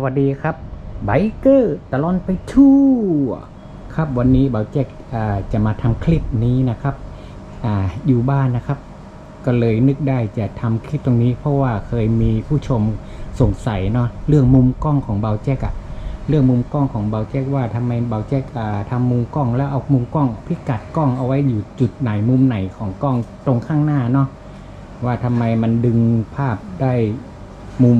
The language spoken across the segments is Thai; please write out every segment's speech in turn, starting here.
สวัสดีครับไบเกอร์ตลอนไปทั่วครับวันนี้เบาแจ็คจะมาทำคลิปนี้นะครับออยู่บ้านนะครับ ก็เลยนึกได้จะทำคลิปตรงนี้ เพราะว่าเคยมีผู้ชมสงสัยเนาะเรื่องมุมกล้องของเบาแจ็คอะเรื่องมุมกล้องของเบาแจ็คว่าทำไมเบาแจ็คอ่าทำมุมกล้องแล้วเอามุมกล้อง พิกัดกล้องเอาไว้อยู่จุดไหนมุมไหนของกล้องตรงข้างหน้าเนาะว่าทำไมมันดึงภาพได้มุม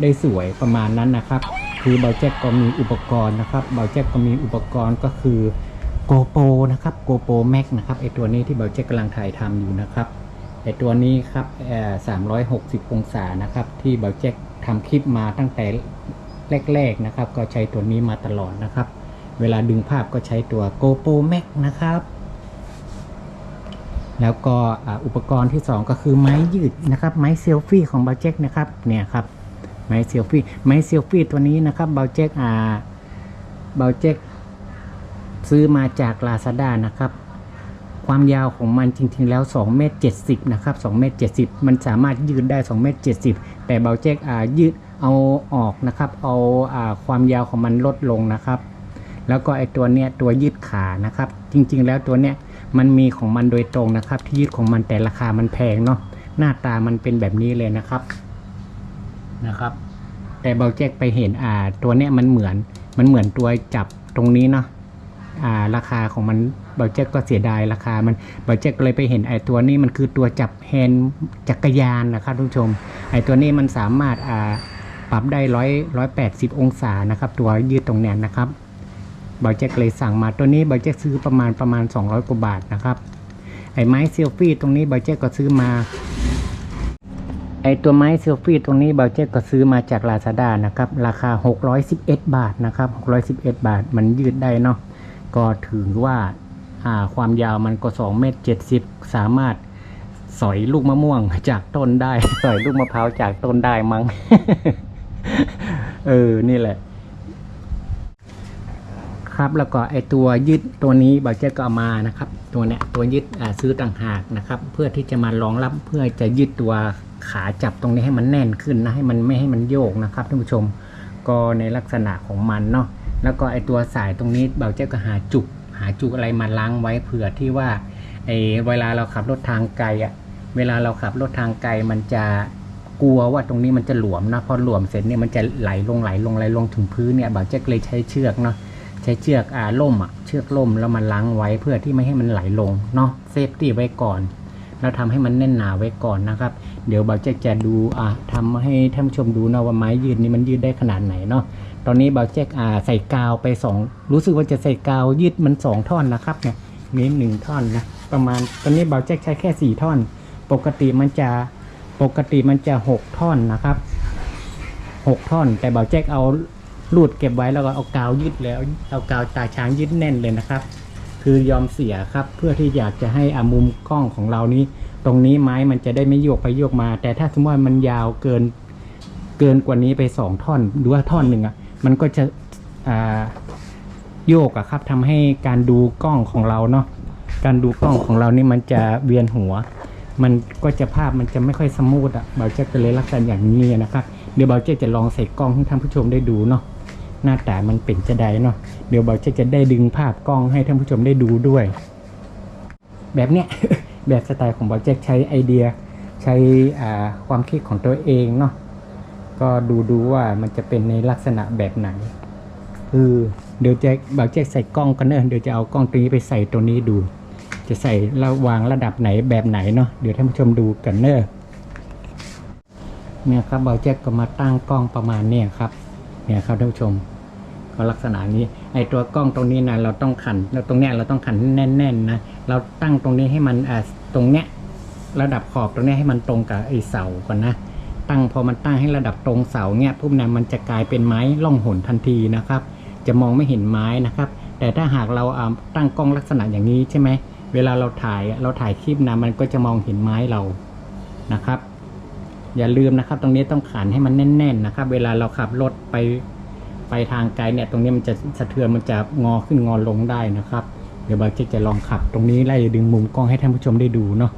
ได้สวยประมาณนั้นนะครับ คือเบาแจ็คก็มีอุปกรณ์นะครับเบาแจ็คก็มีอุปกรณ์ก็คือ GoPro นะครับ GoPro Max นะครับไอตัวนี้ที่เบาแจ็คกำลังถ่ายทำอยู่นะครับไอตัวนี้ครับเอ่อ360องศานะครับ ที่เบาแจ็คทำคลิปมาตั้งแต่แรกๆนะครับ ก็ใช้ตัวนี้มาตลอดนะครับ เวลาดึงภาพก็ใช้ตัว GoPro Max นะครับแล้วก็อุปกรณ์ที่ 2 ก็คือไม้ยืดนะครับ ไม้เซลฟี่ของเบาแจ็คนะครับเนี่ยครับ ไม้เซลฟี่ไม้เซลฟี่ตัวนี้นะครับเบาเจ็กอ่าเบาเจ็กซื้อมาจาก Lazada นะครับ ความยาวของมันจริง ๆ แล้ว2เมตร70นะครับ2เมตร70 มันสามารถยืดได้2เมตร70 แต่เบาเจ็กอ่ายืดเอาออกนะครับ เอาอ่าความยาวของมันลดลงนะครับ แล้วก็ไอตัวเนี้ยตัวยืดขานะครับ จริง ๆ แล้วตัวเนี้ยมันมีของมันโดยตรงนะครับ ที่ยืดของมันแต่ราคามันแพงเนาะหน้าตามันเป็นแบบนี้เลยนะครับ นะครับ แต่เบาแจ็คไปเห็นอ่าตัวเนี้ยมันเหมือนมันเหมือนตัวจับตรงนี้เนาะอ่าราคาของมันเบาแจ็คก็เสียดายราคามันเบาแจ็คก็เลยไปเห็นไอ้ตัวนี้มันคือตัวจับแฮนจักรยานนะครับทุกชมไอ้ตัวนี้มันสามารถอ่าปรับได้ร้อยร้อยแปดสิบองศานะครับ ตัวยืดตรงเนี้ยนะครับเบาแจ็คเลยสั่งมาตัวนี้เบาแจ็คซื้อประมาณประมาณ 200กว่าบาทนะครับไอ้ไม้เซลฟี่ตรงนี้เบาแจ็คก็ซื้อมา ไอตัวไม้เซลฟี่ตรงนี้เบลเจก็ซื้อมาจาก Lazada นะครับ ราคา 611 บาทนะครับ 611 บาทมันยืดได้เนาะก็ถือว่าอ่าความยาวมันก็ 2 เมตร 70 สามารถสอยลูกมะม่วงจากต้นได้ สอยลูกมะพร้าวจากต้นได้มั้ง เออ นี่แหละ ครับแล้วก็ไอตัวยึดตัวนี้บาเจก็เอามานะครับ ตัวเนี้ยตัวยึดอ่าซื้อต่างหากนะครับ เพื่อที่จะมารองรับเพื่อจะยึดตัว ขาจับตรงนี้ให้มันแน่นขึ้นนะให้มันไม่ให้มันโยกนะครับท่านผู้ชมก็ในลักษณะของมันเนาะแล้วก็ไอตัวสายตรงนี้เบาเจ้ก็หาจุก หาจุกอะไรมาล้างไว้เผื่อที่ว่าไอเวลาเราขับรถทางไกลอะเวลาเราขับรถทางไกลมันจะกลัวว่าตรงนี้มันจะหลวมนะพอหลวมเสร็จเนี่ยมันจะไหลลงไหลลงไหลลงถึงพื้นเนี่ยเบาเจ้ก็เลยใช้เชือกเนาะใช้เชือกอ่าล่มอะเชือกล่มแล้วมันล้างไว้เพื่อที่ไม่ให้มันไหลลงเนาะเซฟตี้ไว้ก่อน แล้วทำให้มันแน่นหนาไว้ก่อนนะครับ เดี๋ยวเบาเจ๊กจะดูอะทำให้ท่านผู้ชมดูนะว่าไม้ยืดนี้มันยืดได้ขนาดไหนเนาะตอนนี้เบาเจ๊กอ่าใส่กาวไปสองรู้สึกว่าจะใส่กาวยืดมันสองท่อนนะครับเนี่ยมีหนึ่งท่อนนะประมาณตอนนี้เบาเจ๊กใช้แค่สี่ท่อน ปกติมันจะปกติมันจะหกท่อนนะครับหกท่อน แต่เบาเจ๊กเอารูดเก็บไว้แล้วก็เอากาวยึดแล้วเอากาวตาช้างยึดแน่นเลยนะครับ คือยอมเสียครับ เพื่อที่อยากจะให้อามุมกล้องของเรานี้ ตรงนี้ไม้มันจะได้ไม่โยกไปโยกมา แต่ถ้าสมมติว่ามันยาวเกินเกินกว่านี้ไปสองท่อนหรือว่าท่อนหนึ่งอะมันก็จะอ่าโยกอะครับทำให้การดูกล้องของเราเนาะการดูกล้องของเรานี่มันจะเวียนหัว มันก็จะภาพมันจะไม่ค่อยสมูทอะเบาเจ๊ก็เลยรักกันอย่างนี้นะครับ เดี๋ยวเบาเจ๊จะลองใส่กล้องให้ท่านผู้ชมได้ดูเนาะ หน้าตามันเป็นจะไดเนาะเดี๋ยวเบาเจ๊จะได้ดึงภาพกล้องให้ท่านผู้ชมได้ดูด้วย แบบเนี้ยแบบสไตล์ของเบาเจ๊ใช้ไอเดียใช้ความคิดของตัวเองเนาะก็ดูดูว่ามันจะเป็นในลักษณะแบบไหนคือเดี๋ยวจะเบาเจ๊ใส่กล้องกันเนอะเดี๋ยวจะเอากล้องตัวนี้ไปใส่ตัวนี้ดู จะใส่ระวางระดับไหนแบบไหนเนาะเดี๋ยวท่านผู้ชมดูกันเนอะเนี่ยครับเบาแจ็คก็มาตั้งกล้องประมาณเนี่ยครับ เนี่ยครับท่านผู้ชม ลักษณะนี้ ไอตัวกล้องตรงนี้นะเราต้องขันแล้วตรงเนี้ยเราต้องขันแน่นๆนะเราตั้งตรงนี้ให้มันอ่าตรงเนี้ยระดับขอบตรงเนี้ยให้มันตรงกับไอเสาก่อนนะ ตั้งพอมันตั้งให้ระดับตรงเสาเนี่ยปุ๊บเนี่ยมันจะกลายเป็นไม้ล่องหนทันทีนะครับ จะมองไม่เห็นไม้นะครับ แต่ถ้าหากเราอ่าตั้งกล้องลักษณะอย่างนี้ใช่ไหมเวลาเราถ่ายเราถ่ายคลิปนะมันก็จะมองเห็นไม้เรานะครับ อย่าลืมนะครับ ตรงนี้ต้องขันให้มันแน่น ๆ นะครับ เวลาเราขับรถไป ไปทางไกลเนี่ยตรงนี้มันจะสะเทือนมันจะงอขึ้นงอลงได้นะครับ เดี๋ยวบาเจ๊จะลองขับ ตรงนี้ไล่ดึงมุมกล้องให้ท่านผู้ชมได้ดูเนาะ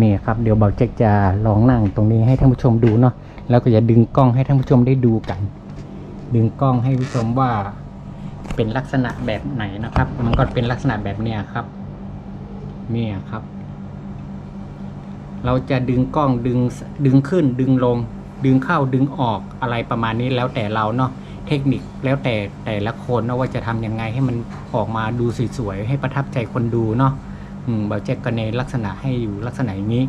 นี่ครับเดี๋ยวเบาเจ๊กจะลองนั่งตรงนี้ให้ท่านผู้ชมดูเนาะแล้วก็จะดึงกล้องให้ท่านผู้ชมได้ดูกัน ดึงกล้องให้ผู้ชมว่าเป็นลักษณะแบบไหนนะครับ มันก็เป็นลักษณะแบบเนี้ยครับเนี่ยครับ เราจะดึงกล้องดึงดึงขึ้นดึงลง ดึงเข้าดึงออกอะไรประมาณนี้แล้วแต่เราเนาะเทคนิคแล้วแต่แต่ละคนเนาะว่าจะทำยังไงให้มันออกมาดูสวยๆให้ประทับใจคนดูเนาะอืมเบาเจ๊กก็ในลักษณะให้อยู่ลักษณะอย่างนี้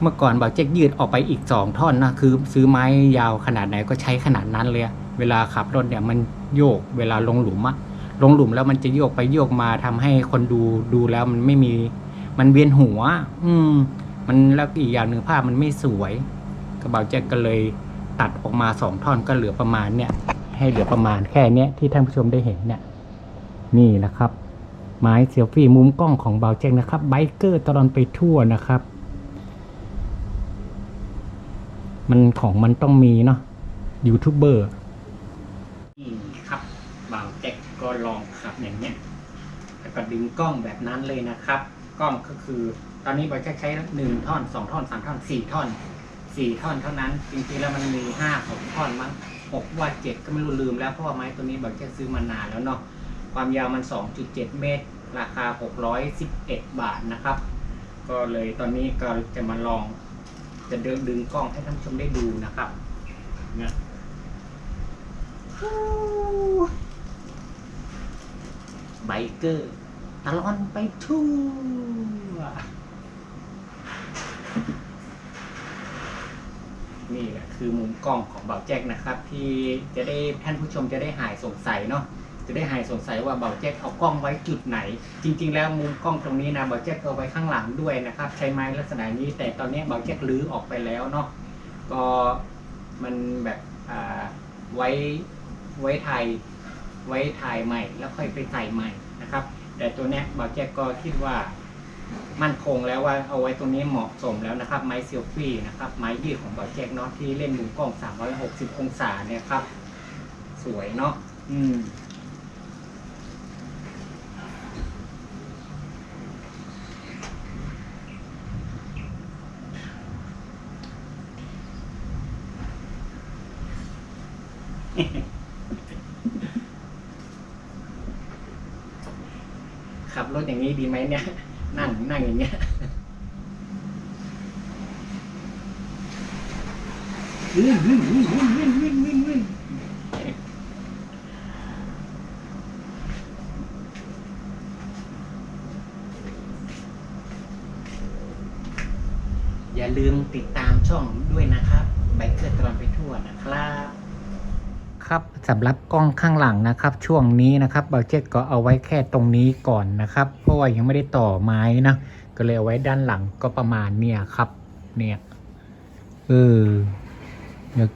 เมื่อก่อนเบาเจ๊กยืดออกไปอีกสองท่อนนะคือซื้อไม้ยาวขนาดไหนก็ใช้ขนาดนั้นเลยเวลาขับรถเนี่ยมันโยกเวลาลงหลุมอะลงหลุมแล้วมันจะโยกไปโยกมาทำให้คนดูดูแล้วมันไม่มี มันเวียนหัว อืม มันแล้วอีกอย่างหนึ่งภาพมันไม่สวย กระเป๋าแจ็คก็เลยตัดออกมาสองท่อนก็เหลือประมาณเนี่ยให้เหลือประมาณแค่เนี้ยที่ท่านผู้ชมได้เห็นเนี่ยนี่นะครับไม้เซลฟี่มุมกล้องของเบาแจ็คนะครับไบเกอร์ตลอดไปทั่วนะครับ มันของมันต้องมีเนาะยูทูบเบอร์นี่ครับเบาแจ็คก็ลองขับอย่างเนี้ยแล้วก็ดึงกล้องแบบนั้นเลยนะครับ กล้องก็คือ ตอนนี้บอยจะใช้หนึ่งท่อนสองท่อนสามท่อนสี่ท่อนสี่ท่อนเท่านั้น จริงๆแล้วมันมีห้าหกท่อนมั้งหกว่าเจ็ดก็ไม่รู้ลืมแล้วเพราะว่าไม้ตัวนี้บอยจะซื้อมานานแล้วเนาะความยาวมันสองจุดเจ็ดเมตร ราคาหกร้อยสิบเอ็ดบาทนะครับ ก็เลยตอนนี้ก็จะมาลอง จะเดินดึงกล้องให้ท่านผู้ชมได้ดูนะครับเนี่ยไบเกอร์ตลอนไปทั่ว นี่แหละคือมุมกล้องของเบาแจ็คนะครับ ที่จะได้ท่านผู้ชมจะได้หายสงสัยเนาะจะได้หายสงสัยว่าเบาแจ็คเอากล้องไว้จุดไหน จริง ๆ แล้วมุมกล้องตรงนี้นะเบาแจ็คเอาไว้ข้างหลังด้วยนะครับ ใช้ไม้ลักษณะนี้แต่ตอนนี้เบาแจ็คลื้อออกไปแล้วเนาะก็มันแบบอ่าไว้ไว้ถ่ายไว้ถ่ายใหม่ แล้วค่อยไปใส่ใหม่นะครับ แต่ตัวเนี้ยบาแจ็คก็คิดว่า มั่นคงแล้วว่าเอาไว้ตรงนี้เหมาะสมแล้วนะครับ ไม้เซลฟี่นะครับไม้ยืดของบาวแจ็คเนาะที่เล่นมุมกล้อง 360 องศาเนี่ยครับ สวยเนาะอืมขับรถอย่างนี้ดีไหมเนี่ย นั่งนั่งอย่างเงี้ยวิ่งวิ่งวิ่งวิ่งวิ่งวิ่งวิ่งวิ่งอย่าลืมติดตามช่องด้วยนะครับไบเกอร์ตลอดไปทั่วนะครับ ครับสำหรับกล้องข้างหลังนะครับ ช่วงนี้นะครับเบาเจ็ตก็เอาไว้แค่ตรงนี้ก่อนนะครับ เพราะว่ายังไม่ได้ต่อไม้นะก็เลยเอาไว้ด้านหลังก็ประมาณเนี่ยครับ เนี่ยเออเนี่ย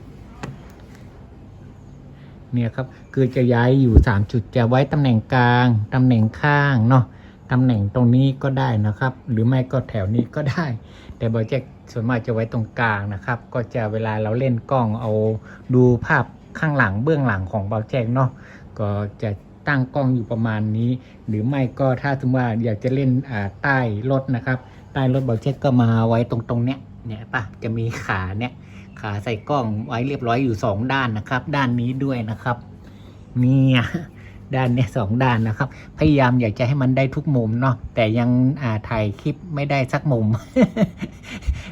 เนี่ยครับคือจะย้ายอยู่สามจุดจะไว้ตำแหน่งกลางตำแหน่งข้างเนาะตำแหน่งตรงนี้ก็ได้นะครับ หรือไม่ก็แถวนี้ก็ได้ แต่เบาเจ็ตส่วนมากจะไว้ตรงกลางนะครับ ก็จะเวลาเราเล่นกล้องเอาดูภาพ ข้างหลังเบื้องหลังของเบาแจกเนาะก็จะตั้งกล้องอยู่ประมาณนี้ หรือไม่ก็ถ้าสมมติว่าอยากจะเล่นใต้รถนะครับ ใต้รถเบาแจกก็มาไว้ตรงตรงเนี้ยเนี่ยปะจะมีขาเนี่ยขาใส่กล้องไว้เรียบร้อยอยู่สองด้านนะครับ ด้านนี้ด้วยนะครับเนี่ยด้านเนี้ยสองด้านนะครับ พยายามอยากจะให้มันได้ทุกมุมเนาะแต่ยังอ่าถ่ายคลิปไม่ได้สักมุม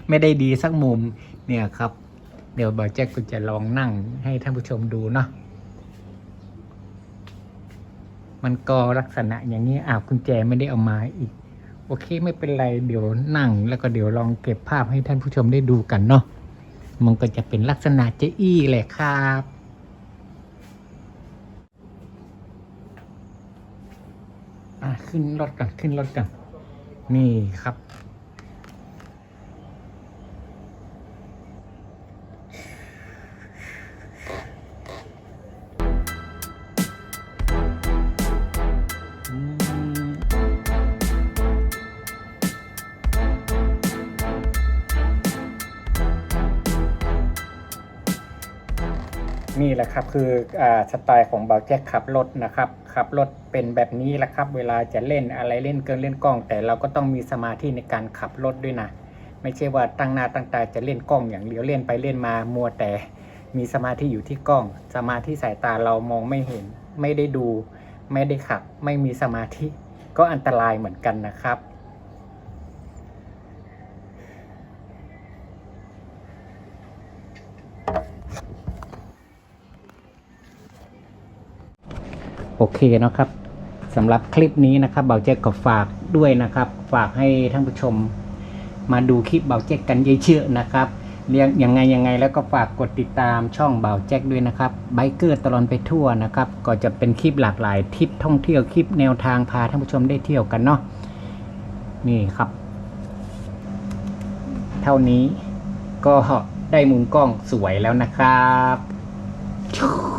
ไม่ได้ดีสักมุมเนี่ยครับ เดี๋ยวบอยแจ็คก็จะลองนั่งให้ท่านผู้ชมดูเนาะ มันก็ลักษณะอย่างนี้อ้าวกุญแจไม่ได้เอามาอีก โอเคไม่เป็นไรเดี๋ยวนั่ง แล้วก็เดี๋ยวลองเก็บภาพให้ท่านผู้ชมได้ดูกันเนาะ มันก็จะเป็นลักษณะเจอี้แหละครับอะขึ้นรถกันขึ้นรถกันนี่ครับ นี่แหละครับคืออสไตล์ของเบาแจ็คขับรถนะครับขับรถเป็นแบบนี้แหละครับ เวลาจะเล่นอะไรเล่นเกินเล่นกล้อง แต่เราก็ต้องมีสมาธิในการขับรถด้วยนะ ไม่ใช่ว่าตั้งหน้าตั้งตาจะเล่นกล้องอย่างเดียวเล่นไปเล่นมามัวแต่มีสมาธิอยู่ที่กล้อง สมาธิสายตาเรามองไม่เห็น ไม่ได้ดู ไม่ได้ขับ ไม่มีสมาธิก็อันตรายเหมือนกันนะครับ โอเคนะครับสำหรับคลิปนี้นะครับเบาแจ็คก็ฝากด้วยนะครับ ฝากให้ท่านผู้ชมมาดูคลิปเบาแจ็คกันเยอะๆนะครับเรียงยังไงยังไงแล้วก็ฝากกดติดตามช่องเบาแจ็คด้วยนะครับไบเกอร์ตลอดไปทั่วนะครับ ก็จะเป็นคลิปหลากหลายทริปท่องเที่ยวคลิปแนวทางพาท่านผู้ชมได้เที่ยวกันเนาะนี่ครับ เท่านี้ก็ได้มุมกล้องสวยแล้วนะครับ